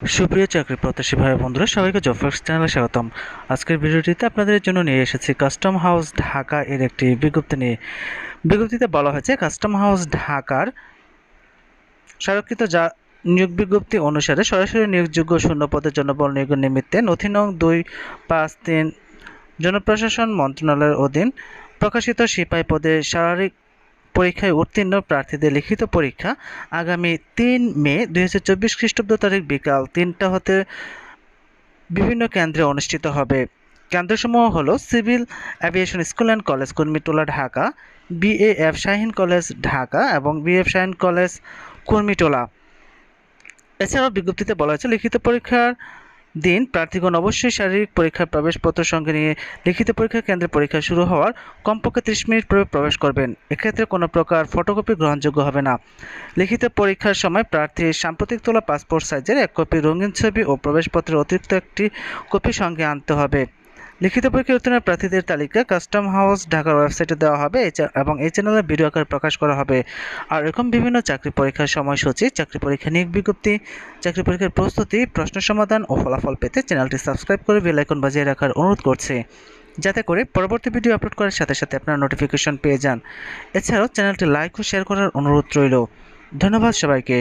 সুপ্রিয় চাকরি প্রত্যাশী ভাই বন্ধুরা, সবাইকে জব ফার্স্ট চ্যানেলে স্বাগতম। আজকের ভিডিওটিতে আপনাদের জন্য নিয়ে এসেছি কাস্টম হাউস ঢাকা এর একটি বিজ্ঞপ্তি নিয়ে। বিজ্ঞপ্তিতে বলা হয়েছে, কাস্টম হাউস ঢাকার স্মারকৃত যা নিয়োগ বিজ্ঞপ্তি অনুসারে সরাসরি নিয়োগযোগ্য শূন্য পদের জন্য বল নিয়োগের নিমিত্তে নথি নং দুই পাঁচ তিন জনপ্রশাসন মন্ত্রণালয়ের অধীন প্রকাশিত সিপাহী পদে শারীরিক পরীক্ষায় উত্তীর্ণ প্রার্থীদের লিখিত পরীক্ষা আগামী তিন মে দুই হাজার চব্বিশ খ্রিস্টাব্দ তারিখ বিকাল তিনটা হতে বিভিন্ন কেন্দ্রে অনুষ্ঠিত হবে। কেন্দ্রসমূহ হলো civil aviation school and college, Kurmitola Dhaka, BAF Shaheen college Dhaka এবং বিএফ শাহিন কলেজ, কুর্মিটোলা। এছাড়াও বিজ্ঞপ্তিতে বলা হয়েছে, লিখিত পরীক্ষার দিন প্রার্থীগণ অবশ্যই শারীরিক পরীক্ষার প্রবেশপত্র সঙ্গে নিয়ে লিখিত পরীক্ষা কেন্দ্রে পরীক্ষা শুরু হওয়ার কমপক্ষে ত্রিশ মিনিট পূর্বে প্রবেশ করবেন। এক্ষেত্রে কোনো প্রকার ফটোকপি গ্রহণযোগ্য হবে না। লিখিত পরীক্ষার সময় প্রার্থীর সাম্প্রতিক তোলা পাসপোর্ট সাইজের এক কপি রঙিন ছবি ও প্রবেশপত্রের অতিরিক্ত একটি কপি সঙ্গে আনতে হবে। লিখিত পরীক্ষায় উত্তীর্ণ প্রার্থীদের তালিকা কাস্টম হাউস ঢাকার ওয়েবসাইটে দেওয়া হবে এবং এই চ্যানেলে ভিডিও আকারে প্রকাশ করা হবে। আর এরকম বিভিন্ন চাকরি পরীক্ষার সময়সূচি, চাকরি পরীক্ষা নিয়োগ বিজ্ঞপ্তি, চাকরি পরীক্ষার প্রস্তুতি, প্রশ্ন সমাধান ও ফলাফল পেতে চ্যানেলটি সাবস্ক্রাইব করে বেল আইকন বাজিয়ে রাখার অনুরোধ করছি। যাতে করে পরবর্তী ভিডিও আপলোড করার সাথে সাথে আপনারা নোটিফিকেশন পেয়ে যান। এছাড়াও চ্যানেলটি লাইক ও শেয়ার করার অনুরোধ রইল। ধন্যবাদ সবাইকে।